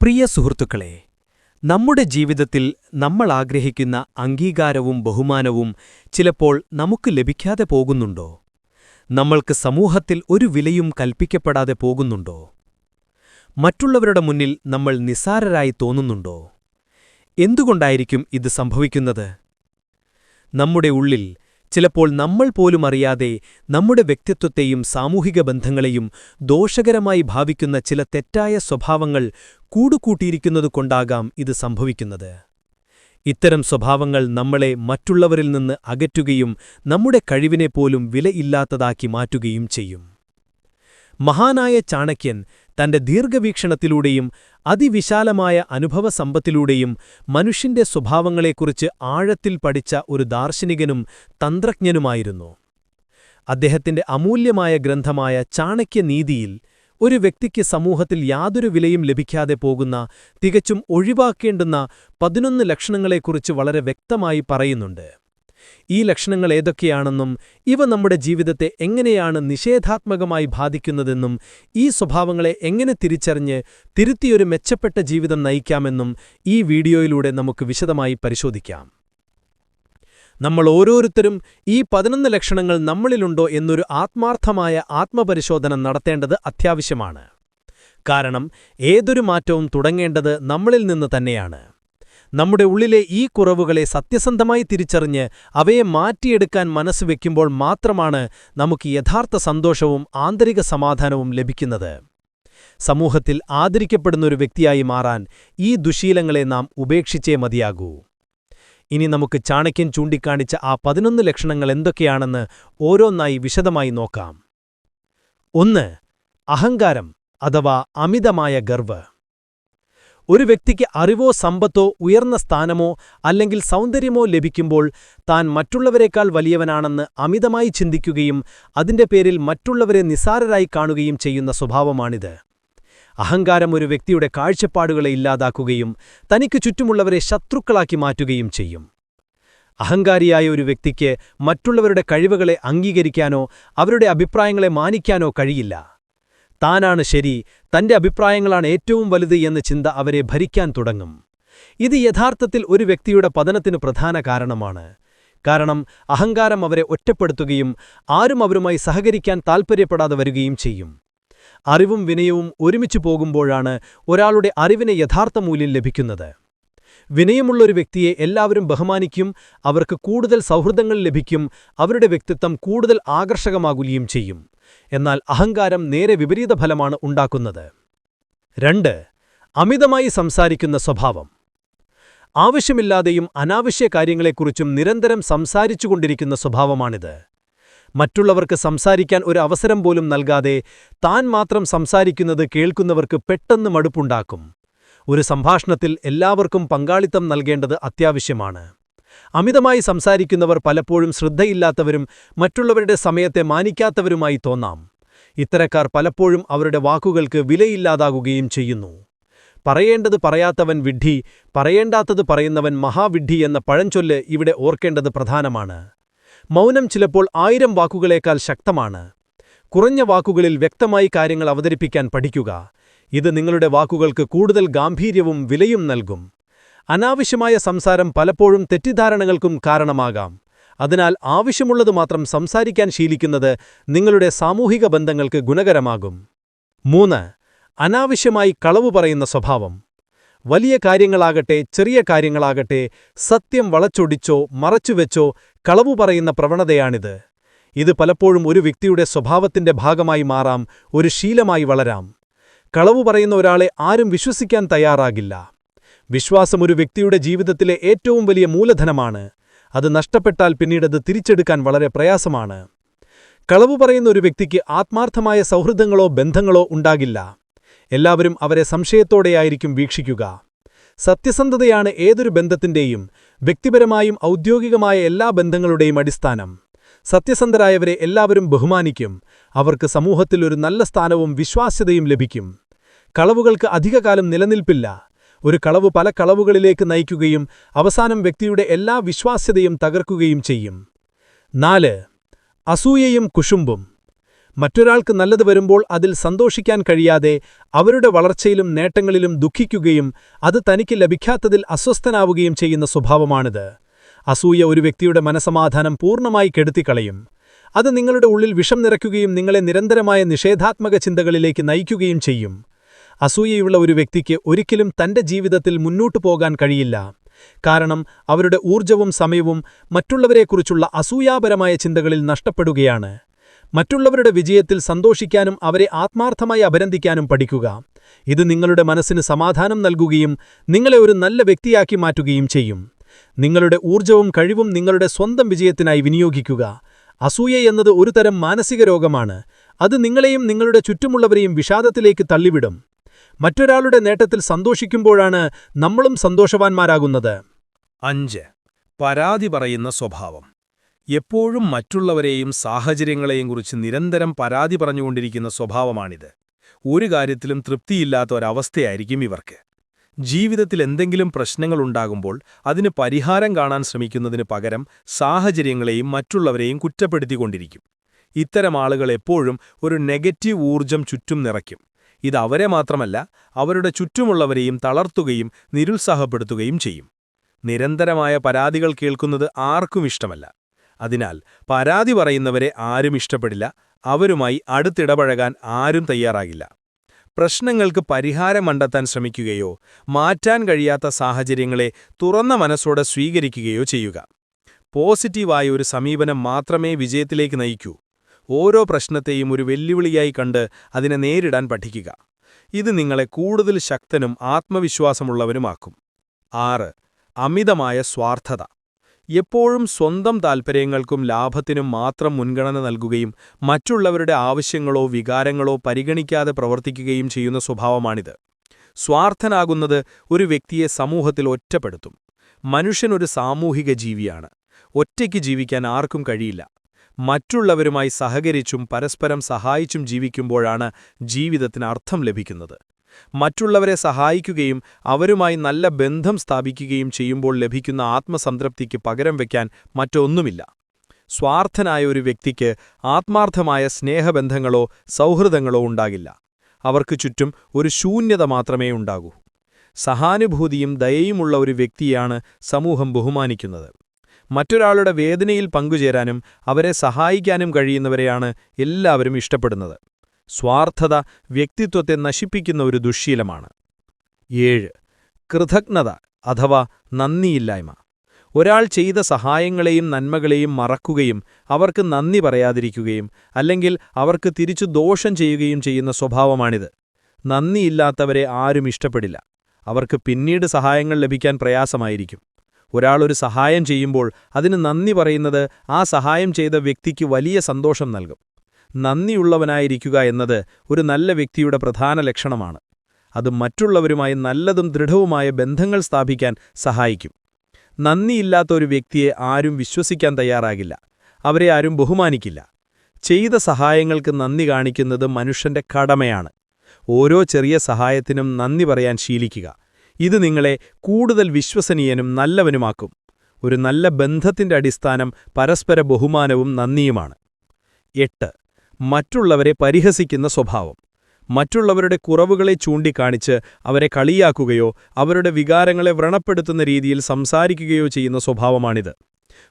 പ്രിയ സുഹൃത്തുക്കളെ നമ്മുടെ ജീവിതത്തിൽ നമ്മൾ ആഗ്രഹിക്കുന്ന അംഗീകാരവും ബഹുമാനവും ചിലപ്പോൾ നമുക്ക് ലഭിക്കാതെ പോകുന്നുണ്ടോ? നമ്മൾക്ക് സമൂഹത്തിൽ ഒരു വിലയും കൽപ്പിക്കപ്പെടാതെ പോകുന്നുണ്ടോ? മറ്റുള്ളവരുടെ മുന്നിൽ നമ്മൾ നിസാരരായി തോന്നുന്നുണ്ടോ? എന്തുകൊണ്ടായിരിക്കും ഇത് സംഭവിക്കുന്നത്? നമ്മുടെ ഉള്ളിൽ ചിലപ്പോൾ നമ്മൾ പോലും അറിയാതെ നമ്മുടെ വ്യക്തിത്വത്തെയും സാമൂഹിക ബന്ധങ്ങളെയും ദോഷകരമായി ഭാവിക്കുന്ന ചില തെറ്റായ സ്വഭാവങ്ങൾ കൂടുകൂട്ടിയിരിക്കുന്നതുകൊണ്ടാകാം ഇത് സംഭവിക്കുന്നത്. ഇത്തരം സ്വഭാവങ്ങൾ നമ്മളെ മറ്റുള്ളവരിൽ നിന്ന് അകറ്റുകയും നമ്മുടെ കഴിവിനെപ്പോലും വിലയില്ലാത്തതാക്കി മാറ്റുകയും ചെയ്യും. മഹാനായ ചാണക്യൻ തന്റെ ദീർഘവീക്ഷണത്തിലൂടെയും അതിവിശാലമായ അനുഭവസമ്പത്തിലൂടെയും മനുഷ്യന്റെ സ്വഭാവങ്ങളെക്കുറിച്ച് ആഴത്തിൽ പഠിച്ച ഒരു ദാർശനികനും തന്ത്രജ്ഞനുമായിരുന്നു. അദ്ദേഹത്തിന്റെ അമൂല്യമായ ഗ്രന്ഥമായ ചാണക്യനീതിയിൽ ഒരു വ്യക്തിക്ക് സമൂഹത്തിൽ യാതൊരു വിലയും ലഭിക്കാതെ പോകുന്ന തികച്ചും ഒഴിവാക്കേണ്ടുന്ന പതിനൊന്ന് ലക്ഷണങ്ങളെക്കുറിച്ച് വളരെ വ്യക്തമായി പറയുന്നുണ്ട്. ഈ ലക്ഷണങ്ങൾ ഏതൊക്കെയാണെന്നും ഇവ നമ്മുടെ ജീവിതത്തെ എങ്ങനെയാണ് നിഷേധാത്മകമായി ബാധിക്കുന്നതെന്നും ഈ സ്വഭാവങ്ങളെ എങ്ങനെ തിരിച്ചറിഞ്ഞ് തിരുത്തിയൊരു മെച്ചപ്പെട്ട ജീവിതം നയിക്കാമെന്നും ഈ വീഡിയോയിലൂടെ നമുക്ക് വിശദമായി പരിശോധിക്കാം. നമ്മൾ ഓരോരുത്തരും ഈ പതിനൊന്ന് ലക്ഷണങ്ങൾ നമ്മളിലുണ്ടോ എന്നൊരു ആത്മാർത്ഥമായ ആത്മപരിശോധന നടത്തേണ്ടത് അത്യാവശ്യമാണ്. കാരണം ഏതൊരു മാറ്റവും തുടങ്ങേണ്ടത് നമ്മളിൽ നിന്ന് തന്നെയാണ്. നമ്മുടെ ഉള്ളിലെ ഈ കുറവുകളെ സത്യസന്ധമായി തിരിച്ചറിഞ്ഞ് അവയെ മാറ്റിയെടുക്കാൻ മനസ്സ് വയ്ക്കുമ്പോൾ മാത്രമാണ് നമുക്ക് യഥാർത്ഥ സന്തോഷവും ആന്തരിക സമാധാനവും ലഭിക്കുന്നത്. സമൂഹത്തിൽ ആദരിക്കപ്പെടുന്നൊരു വ്യക്തിയായി മാറാൻ ഈ ദുശീലങ്ങളെ നാം ഉപേക്ഷിച്ചേ മതിയാകൂ. ഇനി നമുക്ക് ചാണക്യൻ ചൂണ്ടിക്കാണിച്ച ആ പതിനൊന്ന് ലക്ഷണങ്ങൾ എന്തൊക്കെയാണെന്ന് ഓരോന്നായി വിശദമായി നോക്കാം. ഒന്ന് അഹങ്കാരം അഥവാ അമിതമായ ഗർവ്. ഒരു വ്യക്തിക്ക് അറിവോ സമ്പത്തോ ഉയർന്ന സ്ഥാനമോ അല്ലെങ്കിൽ സൗന്ദര്യമോ ലഭിക്കുമ്പോൾ താൻ മറ്റുള്ളവരെക്കാൾ വലിയവനാണെന്ന് അമിതമായി ചിന്തിക്കുകയും അതിന്റെ പേരിൽ മറ്റുള്ളവരെ നിസാരരായി കാണുകയും ചെയ്യുന്ന സ്വഭാവമാണിത്. അഹങ്കാരം ഒരു വ്യക്തിയുടെ കാഴ്ചപ്പാടുകളെ ഇല്ലാതാക്കുകയും തനിക്ക് ചുറ്റുമുള്ളവരെ ശത്രുക്കളാക്കി മാറ്റുകയും ചെയ്യും. അഹങ്കാരിയായ ഒരു വ്യക്തിക്ക് മറ്റുള്ളവരുടെ കഴിവുകളെ അംഗീകരിക്കാനോ അവരുടെ അഭിപ്രായങ്ങളെ മാനിക്കാനോ കഴിയില്ല. താനാണ് ശരി തന്റെ അഭിപ്രായങ്ങളാണ് ഏറ്റവും വലുത് എന്ന ചിന്ത അവരെ ഭരിക്കാൻ തുടങ്ങും. ഇത് യഥാർത്ഥത്തിൽ ഒരു വ്യക്തിയുടെ പതനത്തിന് പ്രധാന കാരണമാണ്. കാരണം അഹങ്കാരം അവരെ ഒറ്റപ്പെടുത്തുകയും ആരും അവരുമായി സഹകരിക്കാൻ താൽപ്പര്യപ്പെടാതെ വരികയും ചെയ്യും. അറിവും വിനയവും ഒരുമിച്ചു പോകുമ്പോഴാണ് ഒരാളുടെ അറിവിന് യഥാർത്ഥ മൂല്യം ലഭിക്കുന്നത്. വിനയമുള്ളൊരു വ്യക്തിയെ എല്ലാവരും ബഹുമാനിക്കും അവർക്ക് കൂടുതൽ സൗഹൃദങ്ങൾ ലഭിക്കും അവരുടെ വ്യക്തിത്വം കൂടുതൽ ആകർഷകമാകുകയും ചെയ്യും. എന്നാൽ അഹങ്കാരം നേരെ വിപരീത ഫലമാണ് ഉണ്ടാക്കുന്നത്. രണ്ട് അമിതമായി സംസാരിക്കുന്ന സ്വഭാവം. ആവശ്യമില്ലാതെയും അനാവശ്യ കാര്യങ്ങളെക്കുറിച്ചും നിരന്തരം സംസാരിച്ചുകൊണ്ടിരിക്കുന്ന സ്വഭാവമാണിത്. മറ്റുള്ളവർക്ക് സംസാരിക്കാൻ ഒരു അവസരം പോലും നൽകാതെ താൻ മാത്രം സംസാരിക്കുന്നത് കേൾക്കുന്നവർക്ക് പെട്ടെന്ന് മടുപ്പുണ്ടാക്കും. ഒരു സംഭാഷണത്തിൽ എല്ലാവർക്കും പങ്കാളിത്തം നൽകേണ്ടത് അത്യാവശ്യമാണ്. അമിതമായി സംസാരിക്കുന്നവർ പലപ്പോഴും ശ്രദ്ധയില്ലാത്തവരും മറ്റുള്ളവരുടെ സമയത്തെ മാനിക്കാത്തവരുമായി തോന്നാം. ഇത്തരക്കാർ പലപ്പോഴും അവരുടെ വാക്കുകൾക്ക് വിലയില്ലാതാകുകയും ചെയ്യുന്നു. പറയേണ്ടത് പറയാത്തവൻ വിഡ്ഢി പറയേണ്ടാത്തത് പറയുന്നവൻ മഹാവിഡ്ഢി എന്ന പഴഞ്ചൊല്ല് ഇവിടെ ഓർക്കേണ്ടത് പ്രധാനമാണ്. മൗനം ചിലപ്പോൾ ആയിരം വാക്കുകളേക്കാൾ ശക്തമാണ്. കുറഞ്ഞ വാക്കുകളിൽ വ്യക്തമായി കാര്യങ്ങൾ അവതരിപ്പിക്കാൻ പഠിക്കുക. ഇത് നിങ്ങളുടെ വാക്കുകൾക്ക് കൂടുതൽ ഗാംഭീര്യവും വിലയും നൽകും. അനാവശ്യമായ സംസാരം പലപ്പോഴും തെറ്റിദ്ധാരണകൾക്കും കാരണമാകാം. അതിനാൽ ആവശ്യമുള്ളത് മാത്രം സംസാരിക്കാൻ ശീലിക്കുന്നത് നിങ്ങളുടെ സാമൂഹിക ബന്ധങ്ങൾക്ക് ഗുണകരമാകും. മൂന്ന് അനാവശ്യമായി കളവു പറയുന്ന സ്വഭാവം. വലിയ കാര്യങ്ങളാകട്ടെ ചെറിയ കാര്യങ്ങളാകട്ടെ സത്യം വളച്ചൊടിച്ചോ മറച്ചുവെച്ചോ കളവു പറയുന്ന പ്രവണതയാണിത്. ഇത് പലപ്പോഴും ഒരു വ്യക്തിയുടെ സ്വഭാവത്തിന്റെ ഭാഗമായി മാറാം ഒരു ശീലമായി വളരാം. കളവു പറയുന്ന ഒരാളെ ആരും വിശ്വസിക്കാൻ തയ്യാറാകില്ല. വിശ്വാസം ഒരു വ്യക്തിയുടെ ജീവിതത്തിലെ ഏറ്റവും വലിയ മൂലധനമാണ്. അത് നഷ്ടപ്പെട്ടാൽ പിന്നീടത് തിരിച്ചെടുക്കാൻ വളരെ പ്രയാസമാണ്. കളവു പറയുന്ന ഒരു വ്യക്തിക്ക് ആത്മാർത്ഥമായ സൗഹൃദങ്ങളോ ബന്ധങ്ങളോ ഉണ്ടാകില്ല. എല്ലാവരും അവരെ സംശയത്തോടെയായിരിക്കും വീക്ഷിക്കുക. സത്യസന്ധതയാണ് ഏതൊരു ബന്ധത്തിന്റെയും വ്യക്തിപരമായും ഔദ്യോഗികമായ എല്ലാ ബന്ധങ്ങളുടെയും അടിസ്ഥാനം. സത്യസന്ധരായവരെ എല്ലാവരും ബഹുമാനിക്കും. അവർക്ക് സമൂഹത്തിൽ ഒരു നല്ല സ്ഥാനവും വിശ്വാസ്യതയും ലഭിക്കും. കളവുകൾക്ക് അധികകാലം നിലനിൽപ്പില്ല. ഒരു കളവ് പല കളവുകളിലേക്ക് നയിക്കുകയും അവസാനം വ്യക്തിയുടെ എല്ലാ വിശ്വാസ്യതയും തകർക്കുകയും ചെയ്യും. നാല് അസൂയയും കുശുമ്പും. മറ്റൊരാൾക്ക് നല്ലത് വരുമ്പോൾ അതിൽ സന്തോഷിക്കാൻ കഴിയാതെ അവരുടെ വളർച്ചയിലും നേട്ടങ്ങളിലും ദുഃഖിക്കുകയും അത് തനിക്ക് ലഭിക്കാത്തതിൽ അസ്വസ്ഥനാവുകയും ചെയ്യുന്ന സ്വഭാവമാണിത്. അസൂയ ഒരു വ്യക്തിയുടെ മനസമാധാനം പൂർണമായി കെടുത്തിക്കളയും. അത് നിങ്ങളുടെ ഉള്ളിൽ വിഷം നിറയ്ക്കുകയും നിങ്ങളെ നിരന്തരമായ നിഷേധാത്മക ചിന്തകളിലേക്ക് നയിക്കുകയും ചെയ്യും. അസൂയയുള്ള ഒരു വ്യക്തിക്ക് ഒരിക്കലും തന്റെ ജീവിതത്തിൽ മുന്നോട്ടു പോകാൻ കഴിയില്ല. കാരണം അവരുടെ ഊർജവും സമയവും മറ്റുള്ളവരെക്കുറിച്ചുള്ള അസൂയാപരമായ ചിന്തകളിൽ നഷ്ടപ്പെടുകയാണ്. മറ്റുള്ളവരുടെ വിജയത്തിൽ സന്തോഷിക്കാനും അവരെ ആത്മാർത്ഥമായി അഭിനന്ദിക്കാനും പഠിക്കുക. ഇത് നിങ്ങളുടെ മനസ്സിന് സമാധാനം നൽകുകയും നിങ്ങളെ ഒരു നല്ല വ്യക്തിയാക്കി മാറ്റുകയും ചെയ്യും. നിങ്ങളുടെ ഊർജവും കഴിവും നിങ്ങളുടെ സ്വന്തം വിജയത്തിനായി വിനിയോഗിക്കുക. അസൂയ എന്നത് ഒരുതരം മാനസിക രോഗമാണ്. അത് നിങ്ങളെയും നിങ്ങളുടെ ചുറ്റുമുള്ളവരെയും വിഷാദത്തിലേക്ക് തള്ളിവിടും. മറ്റൊരാളുടെ നേട്ടത്തിൽ സന്തോഷിക്കുമ്പോഴാണ് നമ്മളും സന്തോഷവാന്മാരാകുന്നത്. അഞ്ച്. പരാതി പറയുന്ന സ്വഭാവം. എപ്പോഴും മറ്റുള്ളവരെയും സാഹചര്യങ്ങളെയും കുറിച്ച് നിരന്തരം പരാതി പറഞ്ഞുകൊണ്ടിരിക്കുന്ന സ്വഭാവമാണിത്. ഒരു കാര്യത്തിലും തൃപ്തിയില്ലാത്ത ഒരവസ്ഥയായിരിക്കും ഇവർക്ക്. ജീവിതത്തിൽ എന്തെങ്കിലും പ്രശ്നങ്ങളുണ്ടാകുമ്പോൾ അതിന് പരിഹാരം കാണാൻ ശ്രമിക്കുന്നതിന് പകരം സാഹചര്യങ്ങളെയും മറ്റുള്ളവരെയും കുറ്റപ്പെടുത്തിക്കൊണ്ടിരിക്കും. ഇത്തരം ആളുകൾ എപ്പോഴും ഒരു നെഗറ്റീവ് ഊർജം ചുറ്റും നിറയ്ക്കും. ഇത് അവരെ മാത്രമല്ല അവരുടെ ചുറ്റുമുള്ളവരെയും തളർത്തുകയും നിരുത്സാഹപ്പെടുത്തുകയും ചെയ്യും. നിരന്തരമായ പരാതികൾ കേൾക്കുന്നത് ആർക്കും ഇഷ്ടമല്ല. അതിനാൽ പരാതി പറയുന്നവരെ ആരും ഇഷ്ടപ്പെടില്ല അവരുമായി അടുത്തിടപഴകാൻ ആരും തയ്യാറാകില്ല. പ്രശ്നങ്ങൾക്ക് പരിഹാരം കണ്ടെത്താൻ ശ്രമിക്കുകയോ മാറ്റാൻ കഴിയാത്ത സാഹചര്യങ്ങളെ തുറന്ന മനസ്സോടെ സ്വീകരിക്കുകയോ ചെയ്യുക. പോസിറ്റീവായ ഒരു സമീപനം മാത്രമേ വിജയത്തിലേക്ക് നയിക്കൂ. ഓരോ പ്രശ്നത്തെയും ഒരു വെല്ലുവിളിയായി കണ്ട് അതിനെ നേരിടാൻ പഠിക്കുക. ഇത് നിങ്ങളെ കൂടുതൽ ശക്തനും ആത്മവിശ്വാസമുള്ളവനുമാക്കും. ആറ്. അമിതമായ സ്വാർത്ഥത. എപ്പോഴും സ്വന്തം താൽപ്പര്യങ്ങൾക്കും ലാഭത്തിനും മാത്രം മുൻഗണന നൽകുകയും മറ്റുള്ളവരുടെ ആവശ്യങ്ങളോ വികാരങ്ങളോ പരിഗണിക്കാതെ പ്രവർത്തിക്കുകയും ചെയ്യുന്ന സ്വഭാവമാണിത്. സ്വാർത്ഥനാകുന്നത് ഒരു വ്യക്തിയെ സമൂഹത്തിൽ ഒറ്റപ്പെടുത്തും. മനുഷ്യനൊരു സാമൂഹിക ജീവിയാണ്. ഒറ്റയ്ക്ക് ജീവിക്കാൻ ആർക്കും കഴിയില്ല. മറ്റുള്ളവരുമായി സഹകരിച്ചും പരസ്പരം സഹായിച്ചും ജീവിക്കുമ്പോഴാണ് ജീവിതത്തിന് അർത്ഥം ലഭിക്കുന്നത്. മറ്റുള്ളവരെ സഹായിക്കുകയും അവരുമായി നല്ല ബന്ധം സ്ഥാപിക്കുകയും ചെയ്യുമ്പോൾ ലഭിക്കുന്ന ആത്മസംതൃപ്തിക്ക് പകരം വയ്ക്കാൻ മറ്റൊന്നുമില്ല. സ്വാർത്ഥനായ ഒരു വ്യക്തിക്ക് ആത്മാർത്ഥമായ സ്നേഹബന്ധങ്ങളോ സൗഹൃദങ്ങളോ ഉണ്ടാകില്ല. അവർക്ക് ചുറ്റും ഒരു ശൂന്യത മാത്രമേ ഉണ്ടാകൂ. സഹാനുഭൂതിയും ദയയുമുള്ള ഒരു വ്യക്തിയാണ് സമൂഹം ബഹുമാനിക്കുന്നത്. മറ്റൊരാളുടെ വേദനയിൽ പങ്കുചേരാനും അവരെ സഹായിക്കാനും കഴിയുന്നവരെയാണ് എല്ലാവരും ഇഷ്ടപ്പെടുന്നത്. സ്വാർത്ഥത വ്യക്തിത്വത്തെ നശിപ്പിക്കുന്ന ഒരു ദുശ്ശീലമാണ് ഏഴ്. കൃതജ്ഞത അഥവാ നന്ദിയില്ലായ്മ. ഒരാൾ ചെയ്ത സഹായങ്ങളെയും നന്മകളെയും മറക്കുകയും അവർക്ക് നന്ദി പറയാതിരിക്കുകയും അല്ലെങ്കിൽ അവർക്ക് തിരിച്ചു ദോഷം ചെയ്യുകയും ചെയ്യുന്ന സ്വഭാവമാണിത്. നന്ദിയില്ലാത്തവരെ ആരും ഇഷ്ടപ്പെടില്ല. അവർക്ക് പിന്നീട് സഹായങ്ങൾ ലഭിക്കാൻ പ്രയാസമായിരിക്കും. ഒരാളൊരു സഹായം ചെയ്യുമ്പോൾ അതിന് നന്ദി പറയുന്നത് ആ സഹായം ചെയ്ത വ്യക്തിക്ക് വലിയ സന്തോഷം നൽകും. നന്ദിയുള്ളവനായിരിക്കുക എന്നത് ഒരു നല്ല വ്യക്തിയുടെ പ്രധാന ലക്ഷണമാണ്. അത് മറ്റുള്ളവരുമായി നല്ലതും ദൃഢവുമായ ബന്ധങ്ങൾ സ്ഥാപിക്കാൻ സഹായിക്കും. നന്ദിയില്ലാത്ത ഒരു വ്യക്തിയെ ആരും വിശ്വസിക്കാൻ തയ്യാറാകില്ല. അവരെ ആരും ബഹുമാനിക്കില്ല. ചെയ്ത സഹായങ്ങൾക്ക് നന്ദി കാണിക്കുന്നത് മനുഷ്യന്റെ കടമയാണ്. ഓരോ ചെറിയ സഹായത്തിനും നന്ദി പറയാൻ ശീലിക്കുക. ഇത് നിങ്ങളെ കൂടുതൽ വിശ്വസനീയനും നല്ലവനുമാക്കും. ഒരു നല്ല ബന്ധത്തിന്റെ അടിസ്ഥാനം പരസ്പര ബഹുമാനവും നന്ദിയുമാണ്. എട്ട്. മറ്റുള്ളവരെ പരിഹസിക്കുന്ന സ്വഭാവം. മറ്റുള്ളവരുടെ കുറവുകളെ ചൂണ്ടിക്കാണിച്ച് അവരെ കളിയാക്കുകയോ അവരുടെ വികാരങ്ങളെ വ്രണപ്പെടുത്തുന്ന രീതിയിൽ സംസാരിക്കുകയോ ചെയ്യുന്ന സ്വഭാവമാണിത്.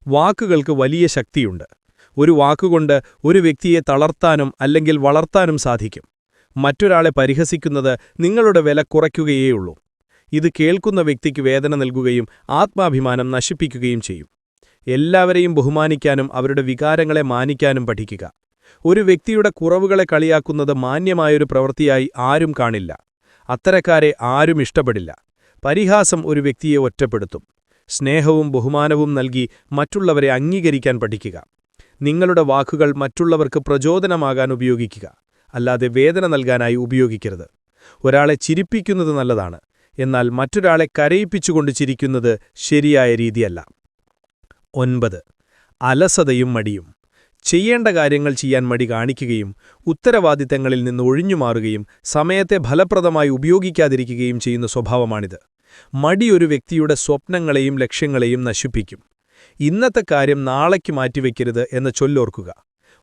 വാക്കുകൾക്ക് വലിയ ശക്തിയുണ്ട്. ഒരു വാക്കുകൊണ്ട് ഒരു വ്യക്തിയെ തളർത്താനും അല്ലെങ്കിൽ വളർത്താനും സാധിക്കും. മറ്റൊരാളെ പരിഹസിക്കുന്നത് നിങ്ങളുടെ വില കുറയ്ക്കുകയേയുള്ളൂ. ഇത് കേൾക്കുന്ന വ്യക്തിക്ക് വേദന നൽകുകയും ആത്മാഭിമാനം നശിപ്പിക്കുകയും ചെയ്യും. എല്ലാവരെയും ബഹുമാനിക്കാനും അവരുടെ വികാരങ്ങളെ മാനിക്കാനും പഠിക്കുക. ഒരു വ്യക്തിയുടെ കുറവുകളെ കളിയാക്കുന്നത് മാന്യമായൊരു പ്രവൃത്തിയായി ആരും കാണില്ല. അത്തരക്കാരെ ആരും ഇഷ്ടപ്പെടില്ല. പരിഹാസം ഒരു വ്യക്തിയെ ഒറ്റപ്പെടുത്തും. സ്നേഹവും ബഹുമാനവും നൽകി മറ്റുള്ളവരെ അംഗീകരിക്കാൻ പഠിക്കുക. നിങ്ങളുടെ വാക്കുകൾ മറ്റുള്ളവർക്ക് പ്രചോദനമാകാൻ ഉപയോഗിക്കുക. അല്ലാതെ വേദന നൽകാനായി ഉപയോഗിക്കരുത്. ഒരാളെ ചിരിപ്പിക്കുന്നത് നല്ലതാണ്. എന്നാൽ മറ്റൊരാളെ കരയിപ്പിച്ചുകൊണ്ട് ചിരിക്കുന്നത് ശരിയായ രീതിയല്ല. ഒൻപത്. അലസതയും മടിയും. ചെയ്യേണ്ട കാര്യങ്ങൾ ചെയ്യാൻ മടി കാണിക്കുകയും ഉത്തരവാദിത്തങ്ങളിൽ നിന്ന് ഒഴിഞ്ഞുമാറുകയും സമയത്തെ ഫലപ്രദമായി ഉപയോഗിക്കാതിരിക്കുകയും ചെയ്യുന്ന സ്വഭാവമാണിത്. മടി ഒരു വ്യക്തിയുടെ സ്വപ്നങ്ങളെയും ലക്ഷ്യങ്ങളെയും നശിപ്പിക്കും. ഇന്നത്തെ കാര്യം നാളേക്ക് മാറ്റിവെക്കരുത് എന്ന ചൊല്ലോർക്കുക.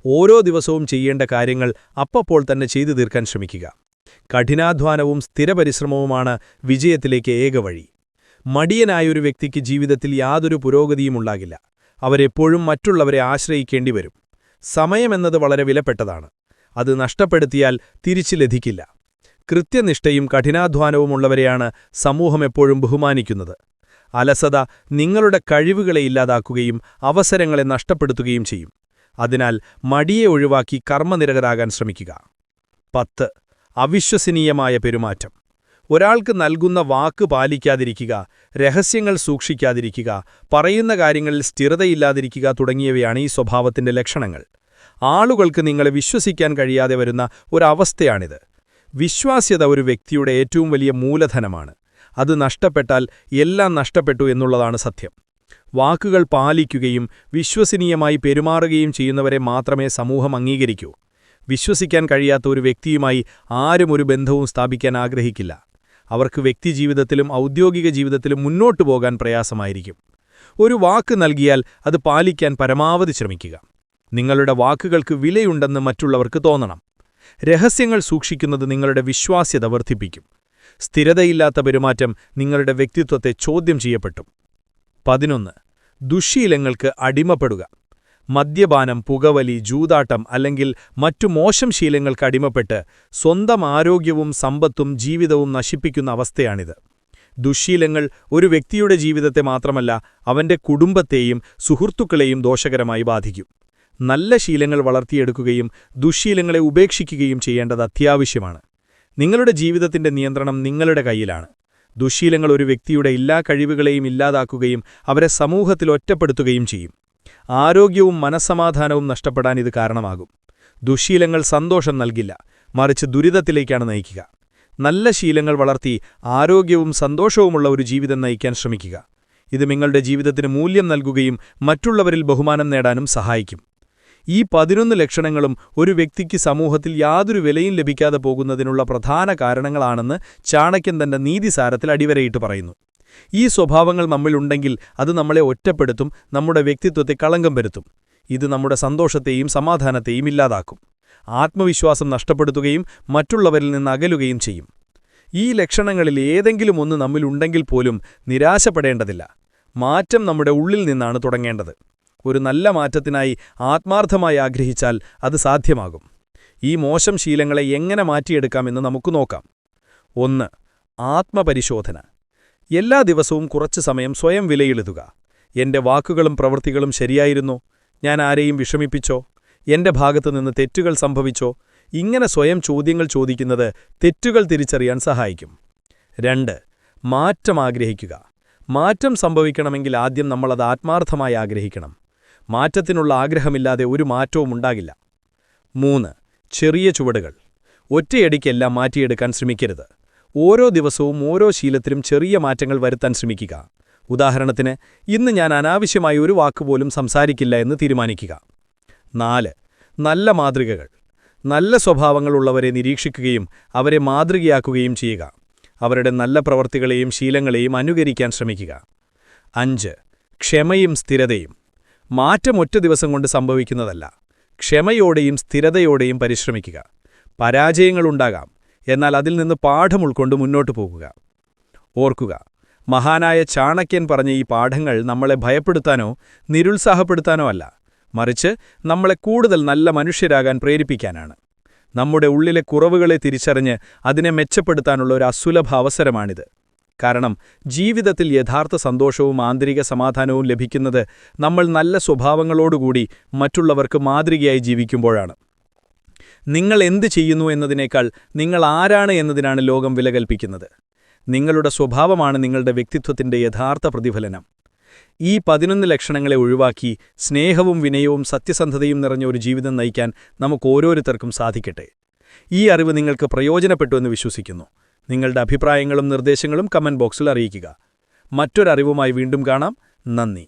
ഓരോ ദിവസവും ചെയ്യേണ്ട കാര്യങ്ങൾ അപ്പോൾ തന്നെ ചെയ്തു തീർക്കാൻ ശ്രമിക്കുക. കഠിനാധ്വാനവും സ്ഥിരപരിശ്രമവുമാണ് വിജയത്തിലേക്ക് ഏകവഴി മടിയനായൊരു വ്യക്തിക്ക് ജീവിതത്തിൽ യാതൊരു പുരോഗതിയുമുണ്ടാകില്ല അവരെപ്പോഴും മറ്റുള്ളവരെ ആശ്രയിക്കേണ്ടി വരും. സമയമെന്നത് വളരെ വിലപ്പെട്ടതാണ്. അത് നഷ്ടപ്പെടുത്തിയാൽ തിരിച്ചു ലഭിക്കില്ല. കൃത്യനിഷ്ഠയും കഠിനാധ്വാനവുമുള്ളവരെയാണ് സമൂഹം എപ്പോഴും ബഹുമാനിക്കുന്നത്. അലസത നിങ്ങളുടെ കഴിവുകളെ ഇല്ലാതാക്കുകയും അവസരങ്ങളെ നഷ്ടപ്പെടുത്തുകയും ചെയ്യും. അതിനാൽ മടിയെ ഒഴിവാക്കി കർമ്മനിരകരാകാൻ ശ്രമിക്കുക. പത്ത് അവിശ്വസനീയമായ പെരുമാറ്റം. ഒരാൾക്ക് നൽകുന്ന വാക്ക് പാലിക്കാതിരിക്കുക രഹസ്യങ്ങൾ സൂക്ഷിക്കാതിരിക്കുക പറയുന്ന കാര്യങ്ങളിൽ സ്ഥിരതയില്ലാതിരിക്കുക തുടങ്ങിയവയാണ് ഈ സ്വഭാവത്തിന്റെ ലക്ഷണങ്ങൾ. ആളുകൾക്ക് നിങ്ങളെ വിശ്വസിക്കാൻ കഴിയാതെ വരുന്ന ഒരവസ്ഥയാണിത്. വിശ്വാസ്യത ഒരു വ്യക്തിയുടെ ഏറ്റവും വലിയ മൂലധനമാണ്. അത് നഷ്ടപ്പെട്ടാൽ എല്ലാം നഷ്ടപ്പെട്ടു എന്നുള്ളതാണ് സത്യം. വാക്കുകൾ പാലിക്കുകയും വിശ്വസനീയമായി പെരുമാറുകയും ചെയ്യുന്നവരെ മാത്രമേ സമൂഹം അംഗീകരിക്കൂ. വിശ്വസിക്കാൻ കഴിയാത്ത ഒരു വ്യക്തിയുമായി ആരും ഒരു ബന്ധവും സ്ഥാപിക്കാൻ ആഗ്രഹിക്കില്ല. അവർക്ക് വ്യക്തിജീവിതത്തിലും ഔദ്യോഗിക ജീവിതത്തിലും മുന്നോട്ടു പോകാൻ പ്രയാസമായിരിക്കും. ഒരു വാക്ക് നൽകിയാൽ അത് പാലിക്കാൻ പരമാവധി ശ്രമിക്കുക. നിങ്ങളുടെ വാക്കുകൾക്ക് വിലയുണ്ടെന്ന് മറ്റുള്ളവർക്ക് തോന്നണം. രഹസ്യങ്ങൾ സൂക്ഷിക്കുന്നത് നിങ്ങളുടെ വിശ്വാസ്യത വർദ്ധിപ്പിക്കും. സ്ഥിരതയില്ലാത്ത പെരുമാറ്റം നിങ്ങളുടെ വ്യക്തിത്വത്തെ ചോദ്യം ചെയ്യപ്പെട്ടു. പതിനൊന്ന്. ദുശ്ശീലങ്ങൾക്ക് അടിമപ്പെടുക. മദ്യപാനം പുകവലി ജൂതാട്ടം അല്ലെങ്കിൽ മറ്റു മോശം ശീലങ്ങൾക്ക് അടിമപ്പെട്ട് സ്വന്തം ആരോഗ്യവും സമ്പത്തും ജീവിതവും നശിപ്പിക്കുന്ന അവസ്ഥയാണിത്. ദുശ്ശീലങ്ങൾ ഒരു വ്യക്തിയുടെ ജീവിതത്തെ മാത്രമല്ല അവന്റെ കുടുംബത്തെയും സുഹൃത്തുക്കളെയും ദോഷകരമായി ബാധിക്കും. നല്ല ശീലങ്ങൾ വളർത്തിയെടുക്കുകയും ദുശ്ശീലങ്ങളെ ഉപേക്ഷിക്കുകയും ചെയ്യേണ്ടത് അത്യാവശ്യമാണ്. നിങ്ങളുടെ ജീവിതത്തിന്റെ നിയന്ത്രണം നിങ്ങളുടെ കയ്യിലാണ്. ദുശ്ശീലങ്ങൾ ഒരു വ്യക്തിയുടെ എല്ലാ കഴിവുകളെയും ഇല്ലാതാക്കുകയും അവരെ സമൂഹത്തിൽ ഒറ്റപ്പെടുത്തുകയും ചെയ്യും. ആരോഗ്യവും മനസ്സമാധാനവും നഷ്ടപ്പെടാൻ ഇത് കാരണമാകും. ദുശീലങ്ങൾ സന്തോഷം നൽകില്ല. മറിച്ച് ദുരിതത്തിലേക്കാണ് നയിക്കുക. നല്ല ശീലങ്ങൾ വളർത്തി ആരോഗ്യവും സന്തോഷവുമുള്ള ഒരു ജീവിതം നയിക്കാൻ ശ്രമിക്കുക. ഇത് നിങ്ങളുടെ ജീവിതത്തിന് മൂല്യം നൽകുകയും മറ്റുള്ളവരിൽ ബഹുമാനം നേടാനും സഹായിക്കും. ഈ പതിനൊന്ന് ലക്ഷണങ്ങളും ഒരു വ്യക്തിക്ക് സമൂഹത്തിൽ യാതൊരു വിലയും ലഭിക്കാതെ പോകുന്നതിനുള്ള പ്രധാന കാരണങ്ങളാണെന്ന് ചാണക്യൻ തന്റെ നീതിസാരത്തിൽ അടിവരയിട്ട് പറയുന്നു. ഈ സ്വഭാവങ്ങൾ നമ്മിലുണ്ടെങ്കിൽ അത് നമ്മളെ ഒറ്റപ്പെടുത്തും നമ്മുടെ വ്യക്തിത്വത്തെ കളങ്കം വരുത്തും. ഇത് നമ്മുടെ സന്തോഷത്തെയും സമാധാനത്തെയും ഇല്ലാതാക്കും. ആത്മവിശ്വാസം നഷ്ടപ്പെടുത്തുകയും മറ്റുള്ളവരിൽ നിന്ന് അകലുകയും ചെയ്യും. ഈ ലക്ഷണങ്ങളിൽ ഏതെങ്കിലും ഒന്ന് നമ്മിലുണ്ടെങ്കിൽ പോലും നിരാശപ്പെടേണ്ടതില്ല. മാറ്റം നമ്മുടെ ഉള്ളിൽ നിന്നാണ് തുടങ്ങേണ്ടത്. ഒരു നല്ല മാറ്റത്തിനായി ആത്മാർത്ഥമായി ആഗ്രഹിച്ചാൽ അത് സാധ്യമാകും. ഈ മോശം ശീലങ്ങളെ എങ്ങനെ മാറ്റിയെടുക്കാമെന്ന് നമുക്ക് നോക്കാം. ഒന്ന് ആത്മപരിശോധന. എല്ലാ ദിവസവും കുറച്ചു സമയം സ്വയം വിലയിരുത്തുക എന്റെ വാക്കുകളും പ്രവൃത്തികളും ശരിയായിരുന്നോ. ഞാൻ ആരെയും വിഷമിപ്പിച്ചോ? എന്റെ ഭാഗത്തുനിന്ന് തെറ്റുകൾ സംഭവിച്ചോ? ഇങ്ങനെ സ്വയം ചോദ്യങ്ങൾ ചോദിക്കുന്നത് തെറ്റുകൾ തിരിച്ചറിയാൻ സഹായിക്കും. രണ്ട് മാറ്റം ആഗ്രഹിക്കുക. മാറ്റം സംഭവിക്കണമെങ്കിൽ ആദ്യം നമ്മളത് ആത്മാർത്ഥമായി ആഗ്രഹിക്കണം. മാറ്റത്തിനുള്ള ആഗ്രഹമില്ലാതെ ഒരു മാറ്റവും ഉണ്ടാകില്ല. മൂന്ന് ചെറിയ ചുവടുകൾ. ഒറ്റയടിക്കെല്ലാം മാറ്റിയെടുക്കാൻ ശ്രമിക്കരുത്. ഓരോ ദിവസവും ഓരോ ശീലത്തിലും ചെറിയ മാറ്റങ്ങൾ വരുത്താൻ ശ്രമിക്കുക. ഉദാഹരണത്തിന് ഇന്ന് ഞാൻ അനാവശ്യമായി ഒരു വാക്കുപോലും സംസാരിക്കില്ല എന്ന് തീരുമാനിക്കുക. നാല് നല്ല മാതൃകകൾ. നല്ല സ്വഭാവങ്ങളുള്ളവരെ നിരീക്ഷിക്കുകയും അവരെ മാതൃകയാക്കുകയും ചെയ്യുക. അവരുടെ നല്ല പ്രവർത്തികളെയും ശീലങ്ങളെയും അനുകരിക്കാൻ ശ്രമിക്കുക. അഞ്ച് ക്ഷമയും സ്ഥിരതയും. മാറ്റം ഒറ്റ ദിവസം കൊണ്ട് സംഭവിക്കുന്നതല്ല. ക്ഷമയോടെയും സ്ഥിരതയോടെയും പരിശ്രമിക്കുക. പരാജയങ്ങളുണ്ടാകാം എന്നാൽ അതിൽ നിന്ന് പാഠം ഉൾക്കൊണ്ട് മുന്നോട്ടു പോകുക. ഓർക്കുക മഹാനായ ചാണക്യൻ പറഞ്ഞ ഈ പാഠങ്ങൾ നമ്മളെ ഭയപ്പെടുത്താനോ നിരുത്സാഹപ്പെടുത്താനോ അല്ല. മറിച്ച് നമ്മളെ കൂടുതൽ നല്ല മനുഷ്യരാകാൻ പ്രേരിപ്പിക്കാനാണ്. നമ്മുടെ ഉള്ളിലെ കുറവുകളെ തിരിച്ചറിഞ്ഞ് അതിനെ മെച്ചപ്പെടുത്താനുള്ള ഒരു അസുലഭ അവസരമാണിത്. കാരണം ജീവിതത്തിൽ യഥാർത്ഥ സന്തോഷവും ആന്തരിക സമാധാനവും ലഭിക്കുന്നത് നമ്മൾ നല്ല സ്വഭാവങ്ങളോടുകൂടി മറ്റുള്ളവർക്ക് മാതൃകയായി ജീവിക്കുമ്പോഴാണ്. നിങ്ങൾ എന്ത് ചെയ്യുന്നു എന്നതിനേക്കാൾ നിങ്ങൾ ആരാണ് എന്നതിനാണ് ലോകം വിലകൽപ്പിക്കുന്നത് നിങ്ങളുടെ സ്വഭാവമാണ് നിങ്ങളുടെ വ്യക്തിത്വത്തിന്റെ യഥാർത്ഥ പ്രതിഫലനം. ഈ പതിനൊന്ന് ലക്ഷണങ്ങളെ ഒഴിവാക്കി സ്നേഹവും വിനയവും സത്യസന്ധതയും നിറഞ്ഞ ഒരു ജീവിതം നയിക്കാൻ നമുക്ക് ഓരോരുത്തർക്കും സാധിക്കട്ടെ. ഈ അറിവ് നിങ്ങൾക്ക് പ്രയോജനപ്പെട്ടു എന്ന് വിശ്വസിക്കുന്നു. നിങ്ങളുടെ അഭിപ്രായങ്ങളും നിർദ്ദേശങ്ങളും കമന്റ് ബോക്സിൽ അറിയിക്കുക. മറ്റൊരറിവുമായി വീണ്ടും കാണാം. നന്ദി.